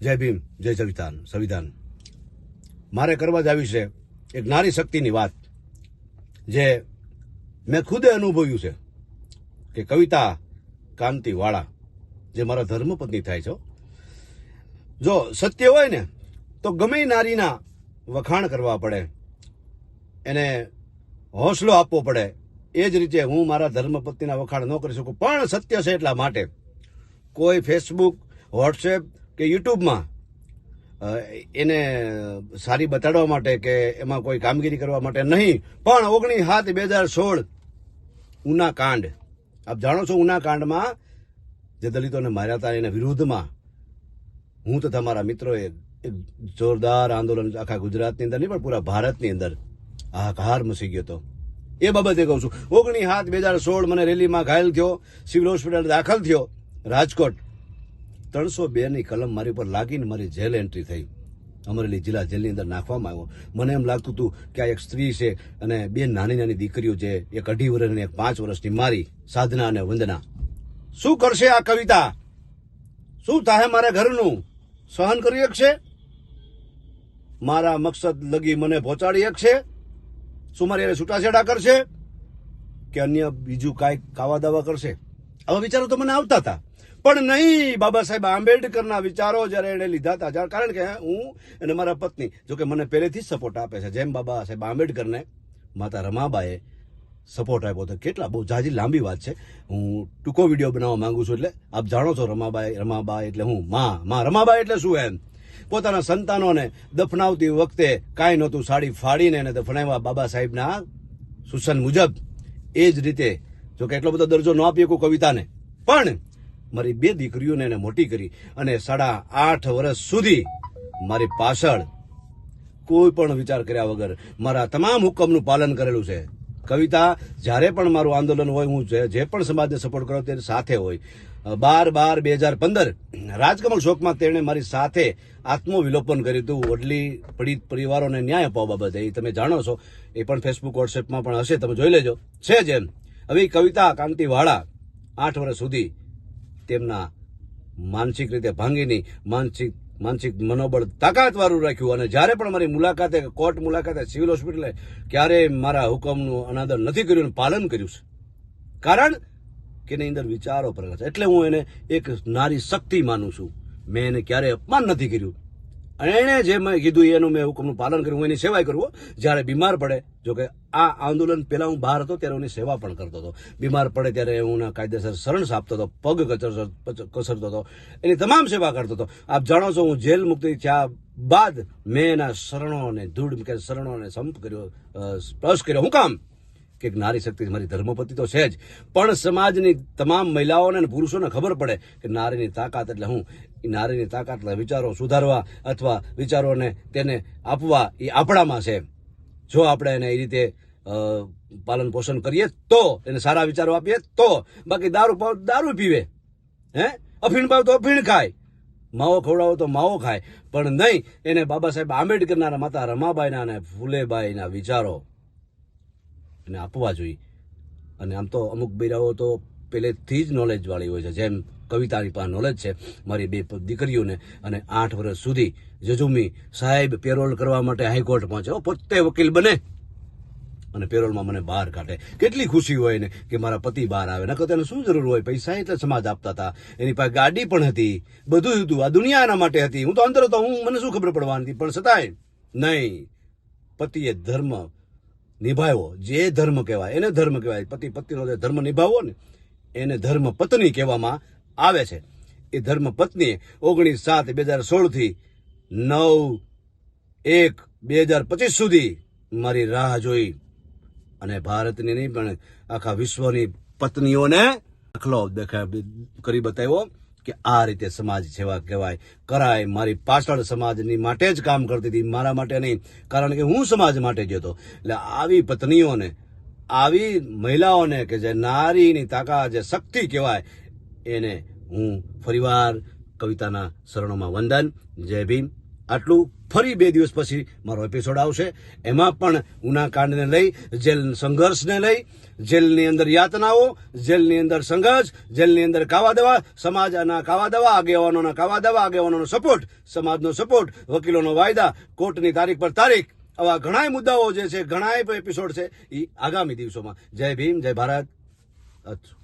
જય ભીમ, જય સંવિધાન સંવિધાન. મારે કરવા જ આવી છે એક નારી શક્તિની વાત, જે મેં ખુદે અનુભવ્યું છે કે કવિતા કાંતિવાળા, જે મારા ધર્મપત્ની થાય છે જો સત્ય હોય ને, તો ગમે નારીના વખાણ કરવા પડે, એને હોંસલો આપવો પડે, એ જ રીતે હું મારા ધર્મપત્નીના વખાણ ન કરી શકું. પણ સત્ય છે એટલા માટે, કોઈ ફેસબુક વોટ્સએપ કે યુટ્યુબમાં એને સારી બતાડવા માટે કે એમાં કોઈ કામગીરી કરવા માટે નહીં, પણ ઓગણીસ સાત બે હજાર સોળ ઉના કાંડ. આપ જાણો છો ઉના કાંડમાં જે દલિતોને માર્યા હતા એના વિરુદ્ધમાં હું તથા મારા મિત્રોએ જોરદાર આંદોલન આખા ગુજરાતની અંદર નહીં, પણ પૂરા ભારતની અંદર હાહાકાર મસી ગયો હતો. એ બાબતે કહું છું ઓગણીસ સાત બે હજાર સોળ મને રેલીમાં ઘાયલ થયો, સિવિલ હોસ્પિટલ દાખલ થયો, રાજકોટ. ત્રણસો બે ની કલમ મારી પર લાગીને મારી જેલ એન્ટ્રી થઈ. અમરેલી જિલ્લા જેલની અંદર નાખવામાં આવ્યો. મને એમ લાગતું હતું કે આ એક સ્ત્રી છે અને બે નાની નાની દીકરીઓ છે. એક અઢી વર્ષની એક પાંચ વર્ષની મારી સાધના અને વંદના. શું કરશે આ કવિતા? શું થાય મારા ઘરનું? સહન કરી શકશે? મારા મકસદ લગી મને પહોંચાડી શકશે? શું મારી એને છૂટાછેડા કરશે? કે અન્ય બીજું કાંઈક કાવા દાવા કરશે? આવા વિચારો તો મને આવતા હતા. પણ નહીં, બાબા સાહેબ આંબેડકરના વિચારો જ્યારે એણે લીધા હતા. જાણ કારણ કે હું અને મારા પત્ની જોકે મને પહેલેથી જ સપોર્ટ આપે છે. જેમ બાબા સાહેબ આંબેડકરને માતા રમાબાએ સપોર્ટ આપ્યો હતો. કેટલા બહુ જાજી લાંબી વાત છે. હું ટૂંકો વીડિયો બનાવવા માંગુ છું એટલે આપ જાણો છો રમાબાઈ, રમાબા એટલે હું. માં માં રમાબા એટલે શું એમ? પોતાના સંતાનોને દફનાવતી વખતે કાંઈ નહોતું. સાડી ફાડીને એને દફનાવ્યા બાબા સાહેબના સૂચન મુજબ. એ જ રીતે, જો કે એટલો બધો દરજ્જો ન આપીએ કોઈ કવિતાને. પણ મારી બે દીકરીઓને એને મોટી કરી અને સાડા આઠ વર્ષ સુધી મારી પાછળ કોઈ પણ વિચાર કર્યા વગર મારા તમામ હુકમનું પાલન કરેલું છે. કવિતા, જ્યારે પણ મારું આંદોલન હોય, હું જે પણ સમાજને સપોર્ટ કરો તેની સાથે હોય. બાર બાર બે હજાર પંદર રાજકમલ શોકમાં તેણે મારી સાથે આત્મવિલોપન કર્યું હતું. વડલી પીડિત પરિવારોને ન્યાય અપાવવા બાબતે, એ તમે જાણો છો. એ પણ ફેસબુક વોટ્સએપમાં પણ હશે, તમે જોઈ લેજો. છે જેમ. હવે કવિતા કાંતિવાળા, આઠ વર્ષ સુધી તેમના માનસિક રીતે ભાંગીની માનસિક માનસિક મનોબળ તાકાતવાળું રાખ્યું. અને જ્યારે પણ મારી મુલાકાતે, કોર્ટ મુલાકાતે સિવિલ હોસ્પિટલે ક્યારેય મારા હુકમનું અનાદર નથી કર્યું પાલન કર્યું છે. કારણ કે એની અંદર વિચારો પ્રગટ એટલે હું એને એક નારી શક્તિ માનું છું. મેં એને ક્યારેય અપમાન નથી કર્યું. એણે જે મેં કીધું એનું મેં હુકમનું પાલન કર્યું એની સેવાય કરવું જ્યારે બીમાર પડે, જોકે આ આંદોલન પહેલાં હું બહાર હતો, ત્યારે એની સેવા પણ કરતો હતો. બીમાર પડે ત્યારે હું કાયદેસર શરણ આપતો હતો, પગ કસરતો હતો. એની તમામ સેવા કરતો હતો. આપ જાણો છો, હું જેલ મુક્તિ થયા બાદ મેં એના શરણોને ધૂળ, કે શરણોને સંપ કર્યો સ્પર્શ કર્યો. હું કામ? કે નારી શક્તિ મારી ધર્મપતિ તો છે જ. પણ સમાજની તમામ મહિલાઓને અને પુરુષોને ખબર પડે કે નારીની તાકાત એટલે હું. નારીની તાકાત એટલે વિચારો સુધારવા અથવા વિચારોને તેને આપવા એ આપણામાં છે. જો આપણે એને એ રીતે પાલન પોષણ કરીએ તો, એને સારા વિચારો આપીએ તો, બાકી દારૂ પાવ, દારૂ પીવે. હે? અફીણ પાવ તો અફીણ ખાય. માવો ખવડાવો તો માવો ખાય. પણ નહીં, એને બાબા સાહેબ આંબેડકરના માતા રમાબાઈના અને ફૂલેબાઈના વિચારો એને આપવા જોઈએ. અને આમ તો અમુક બૈરાઓ તો પહેલેથી જ નોલેજવાળી હોય છે. જેમ કવિતાની પાસે નોલેજ છે મારી બે દીકરીઓને. અને આઠ વર્ષ સુધી જજુમી સાહેબ પેરોલ કરવા માટે હાઈકોર્ટ પહોંચે. પોતે વકીલ બને. અને પેરોલમાં મને બહાર કાઢે. કેટલી ખુશી હોય ને કે મારા પતિ બહાર આવે. નકર તેને શું જરૂર હોય? પૈસા એટલે સમાજ આપતા હતા. એની પાસે ગાડી પણ હતી. બધું હતું. આ દુનિયા એના માટે હતી. હું તો અંદર હતો હું, મને શું ખબર પડવાની હતી? પણ છતાંય નહીં. પતિએ ધર્મ નિભાવ્યો. જે ધર્મ કહેવાય, એને ધર્મ કહેવાય. પતિ, પત્નીનો જે ધર્મ નિભાવવો ને, એને ધર્મ પત્ની કહેવામાં આવે છે. એ ધર્મ પત્નીએ ઓગણીસ સાત બે હજાર સોળથી નવ એક બે હજાર પચીસ સુધી મારી રાહ જોઈ. અને ભારતની નહીં, પણ આખા વિશ્વની પત્નીઓને દાખલો દેખા કરી બતાવ્યો. કે આ રીતે સમાજ સેવા કહેવાય, કરાય. મારી પાછળ સમાજની માટે જ કામ કરતી હતી, મારા માટે નહીં. કારણ કે હું સમાજ માટે જ હતો. એટલે આવી પત્નીઓને, આવી મહિલાઓને કે જે નારીની તાકાત, જે શક્તિ કહેવાય, એને હું ફરીવાર કવિતાના શરણોમાં વંદન. જય ભીમ. આટલું ફરી બે દિવસ પછી મારો એપિસોડ આવશે. એમાં પણ ઉનાકાંડને લઈ, જેલ સંઘર્ષને લઈ, જેલની અંદર યાતનાઓ, જેલની અંદર સંઘર્ષ, જેલની અંદર કાવા દવા, સમાજના કાવા દવા, આગેવાનોના કાવા દવા, આગેવાનોનો સપોર્ટ સમાજનો સપોર્ટ વકીલોનો વાયદા, કોર્ટની તારીખ પર તારીખ. આવા ઘણાય મુદ્દાઓ જે છે, ઘણાય એપિસોડ છે એ આગામી દિવસોમાં. જય ભીમ, જય ભારત. અચ્છા.